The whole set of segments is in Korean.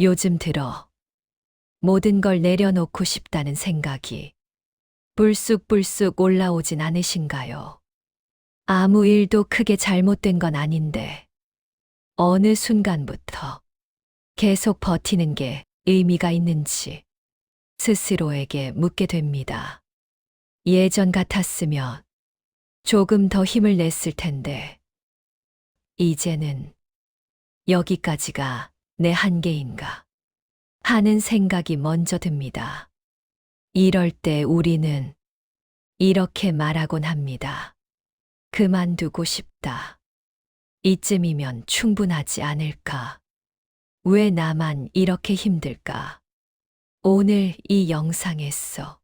요즘 들어 모든 걸 내려놓고 싶다는 생각이 불쑥불쑥 올라오진 않으신가요? 아무 일도 크게 잘못된 건 아닌데 어느 순간부터 계속 버티는 게 의미가 있는지 스스로에게 묻게 됩니다. 예전 같았으면 조금 더 힘을 냈을 텐데 이제는 여기까지가 내 한계인가 하는 생각이 먼저 듭니다. 이럴 때 우리는 이렇게 말하곤 합니다. 그만두고 싶다. 이쯤이면 충분하지 않을까? 왜 나만 이렇게 힘들까? 오늘 이 영상에서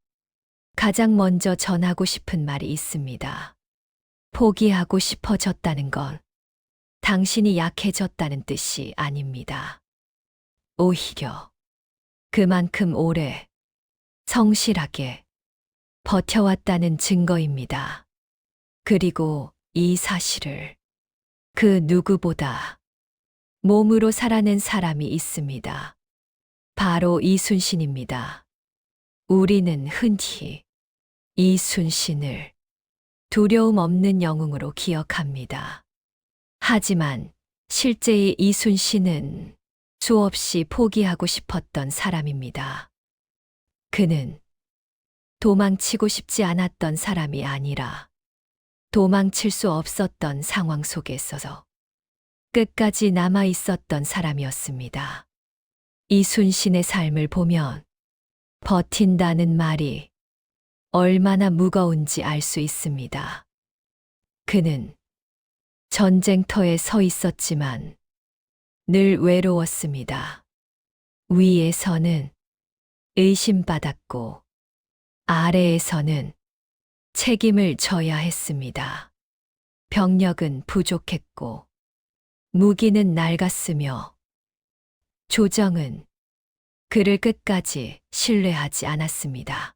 가장 먼저 전하고 싶은 말이 있습니다. 포기하고 싶어졌다는 건 당신이 약해졌다는 뜻이 아닙니다. 오히려 그만큼 오래 성실하게 버텨왔다는 증거입니다. 그리고 이 사실을 그 누구보다 몸으로 살아낸 사람이 있습니다. 바로 이순신입니다. 우리는 흔히 이순신을 두려움 없는 영웅으로 기억합니다. 하지만 실제의 이순신은 수없이 포기하고 싶었던 사람입니다. 그는 도망치고 싶지 않았던 사람이 아니라 도망칠 수 없었던 상황 속에서 끝까지 남아 있었던 사람이었습니다. 이순신의 삶을 보면 버틴다는 말이 얼마나 무거운지 알 수 있습니다. 그는 전쟁터에 서 있었지만 늘 외로웠습니다. 위에서는 의심받았고 아래에서는 책임을 져야 했습니다. 병력은 부족했고 무기는 낡았으며 조정은 그를 끝까지 신뢰하지 않았습니다.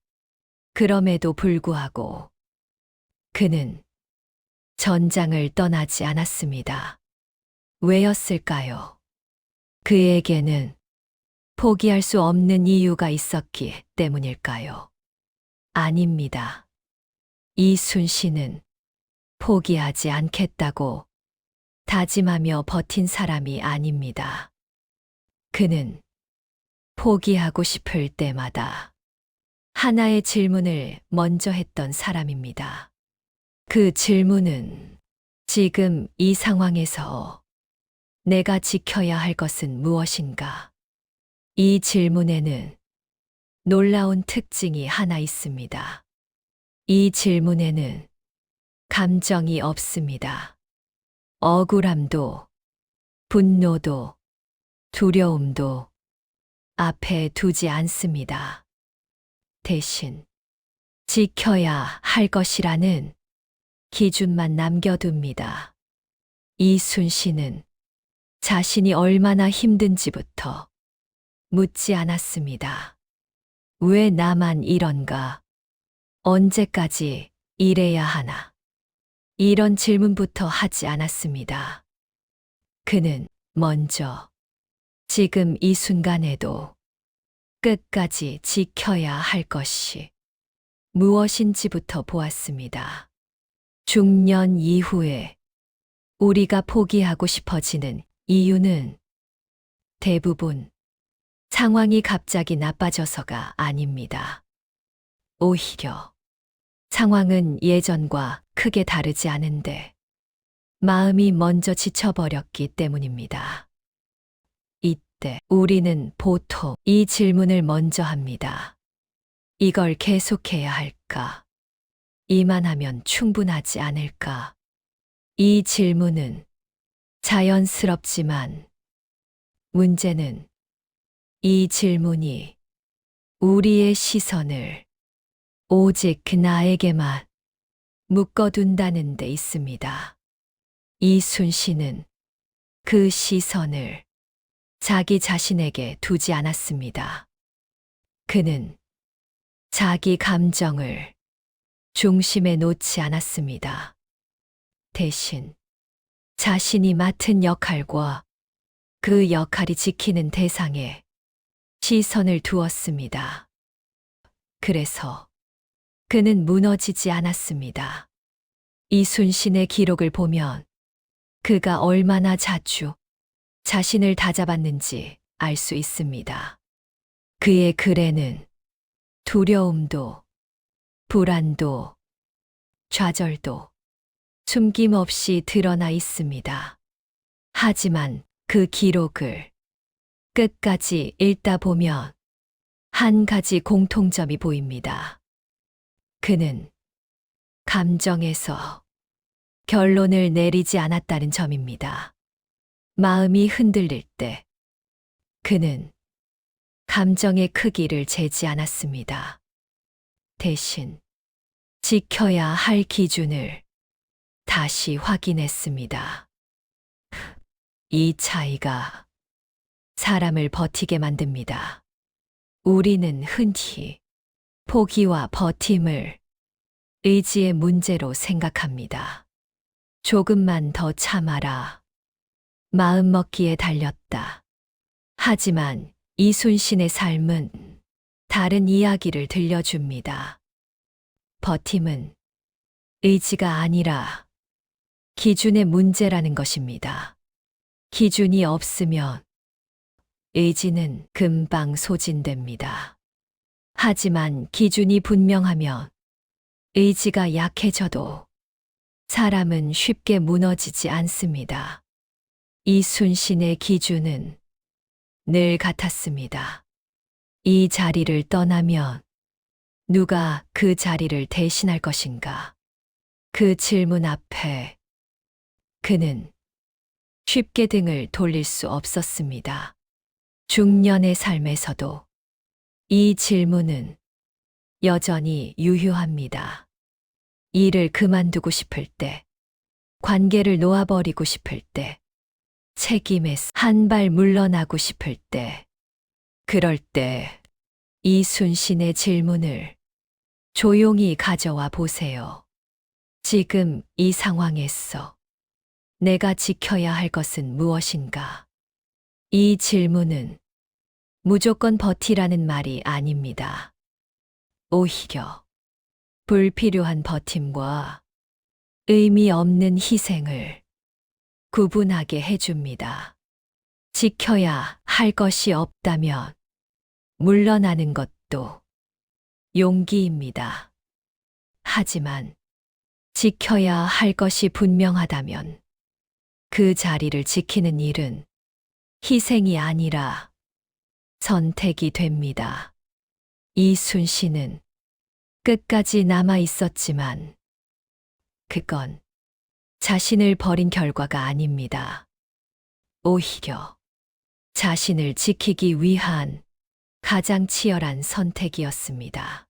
그럼에도 불구하고 그는 전장을 떠나지 않았습니다. 왜였을까요? 그에게는 포기할 수 없는 이유가 있었기 때문일까요? 아닙니다. 이순신은 포기하지 않겠다고 다짐하며 버틴 사람이 아닙니다. 그는 포기하고 싶을 때마다 하나의 질문을 먼저 했던 사람입니다. 그 질문은 지금 이 상황에서 내가 지켜야 할 것은 무엇인가? 이 질문에는 놀라운 특징이 하나 있습니다. 이 질문에는 감정이 없습니다. 억울함도, 분노도, 두려움도 앞에 두지 않습니다. 대신 지켜야 할 것이라는 기준만 남겨둡니다. 이순신은 자신이 얼마나 힘든지부터 묻지 않았습니다. 왜 나만 이런가? 언제까지 이래야 하나? 이런 질문부터 하지 않았습니다. 그는 먼저 지금 이 순간에도 끝까지 지켜야 할 것이 무엇인지부터 보았습니다. 중년 이후에 우리가 포기하고 싶어지는 이유는 대부분 상황이 갑자기 나빠져서가 아닙니다. 오히려 상황은 예전과 크게 다르지 않은데 마음이 먼저 지쳐버렸기 때문입니다. 이때 우리는 보통 이 질문을 먼저 합니다. 이걸 계속해야 할까? 이만 하면 충분하지 않을까? 이 질문은 자연스럽지만 문제는 이 질문이 우리의 시선을 오직 그 나에게만 묶어둔다는 데 있습니다. 이순신은 그 시선을 자기 자신에게 두지 않았습니다. 그는 자기 감정을 중심에 놓지 않았습니다. 대신 자신이 맡은 역할과 그 역할이 지키는 대상에 시선을 두었습니다. 그래서 그는 무너지지 않았습니다. 이순신의 기록을 보면 그가 얼마나 자주 자신을 다잡았는지 알 수 있습니다. 그의 글에는 두려움도, 불안도, 좌절도 숨김없이 드러나 있습니다. 하지만 그 기록을 끝까지 읽다 보면 한 가지 공통점이 보입니다. 그는 감정에서 결론을 내리지 않았다는 점입니다. 마음이 흔들릴 때 그는 감정의 크기를 재지 않았습니다. 대신 지켜야 할 기준을 다시 확인했습니다. 이 차이가 사람을 버티게 만듭니다. 우리는 흔히 포기와 버팀을 의지의 문제로 생각합니다. 조금만 더 참아라. 마음 먹기에 달렸다. 하지만 이순신의 삶은 다른 이야기를 들려줍니다. 버팀은 의지가 아니라 기준의 문제라는 것입니다. 기준이 없으면 의지는 금방 소진됩니다. 하지만 기준이 분명하면 의지가 약해져도 사람은 쉽게 무너지지 않습니다. 이순신의 기준은 늘 같았습니다. 이 자리를 떠나면 누가 그 자리를 대신할 것인가? 그 질문 앞에 그는 쉽게 등을 돌릴 수 없었습니다. 중년의 삶에서도 이 질문은 여전히 유효합니다. 일을 그만두고 싶을 때, 관계를 놓아버리고 싶을 때, 책임에서 한발 물러나고 싶을 때, 그럴 때 이순신의 질문을 조용히 가져와 보세요. 지금 이 상황에서 내가 지켜야 할 것은 무엇인가? 이 질문은 무조건 버티라는 말이 아닙니다. 오히려 불필요한 버팀과 의미 없는 희생을 구분하게 해줍니다. 지켜야 할 것이 없다면 물러나는 것도 용기입니다. 하지만 지켜야 할 것이 분명하다면 그 자리를 지키는 일은 희생이 아니라 선택이 됩니다. 이순신은 끝까지 남아 있었지만 그건 자신을 버린 결과가 아닙니다. 오히려 자신을 지키기 위한 가장 치열한 선택이었습니다.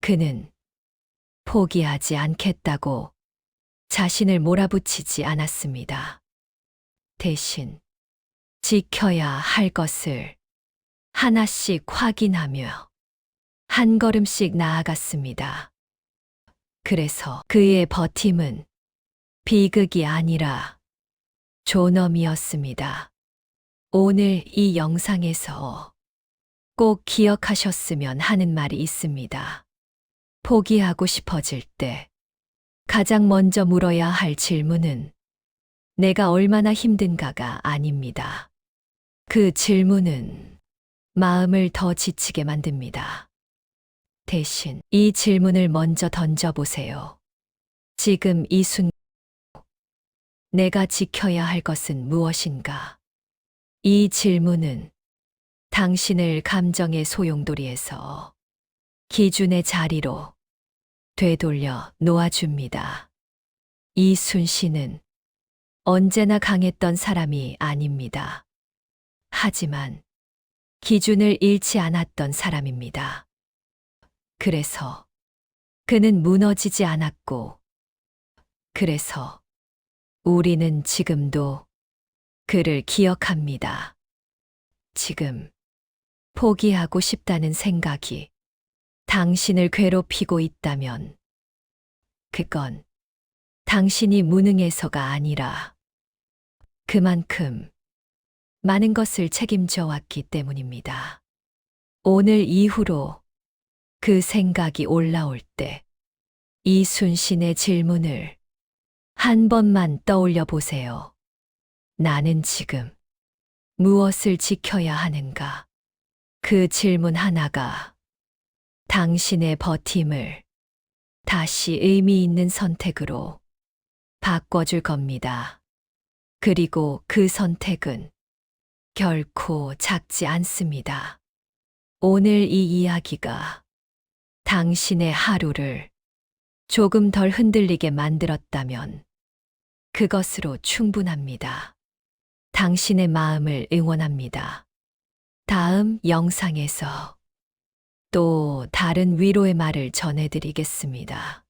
그는 포기하지 않겠다고 자신을 몰아붙이지 않았습니다. 대신 지켜야 할 것을 하나씩 확인하며 한 걸음씩 나아갔습니다. 그래서 그의 버팀은 비극이 아니라 존엄이었습니다. 오늘 이 영상에서 꼭 기억하셨으면 하는 말이 있습니다. 포기하고 싶어질 때 가장 먼저 물어야 할 질문은 내가 얼마나 힘든가가 아닙니다. 그 질문은 마음을 더 지치게 만듭니다. 대신 이 질문을 먼저 던져보세요. 지금 이 순간 내가 지켜야 할 것은 무엇인가? 이 질문은 당신을 감정의 소용돌이에서 기준의 자리로 되돌려 놓아줍니다. 이순신은 언제나 강했던 사람이 아닙니다. 하지만 기준을 잃지 않았던 사람입니다. 그래서 그는 무너지지 않았고, 그래서 우리는 지금도 그를 기억합니다. 지금 포기하고 싶다는 생각이 당신을 괴롭히고 있다면 그건 당신이 무능해서가 아니라 그만큼 많은 것을 책임져 왔기 때문입니다. 오늘 이후로 그 생각이 올라올 때 이순신의 질문을 한 번만 떠올려 보세요. 나는 지금 무엇을 지켜야 하는가? 그 질문 하나가 당신의 버팀을 다시 의미 있는 선택으로 바꿔줄 겁니다. 그리고 그 선택은 결코 작지 않습니다. 오늘 이 이야기가 당신의 하루를 조금 덜 흔들리게 만들었다면 그것으로 충분합니다. 당신의 마음을 응원합니다. 다음 영상에서 또 다른 위로의 말을 전해드리겠습니다.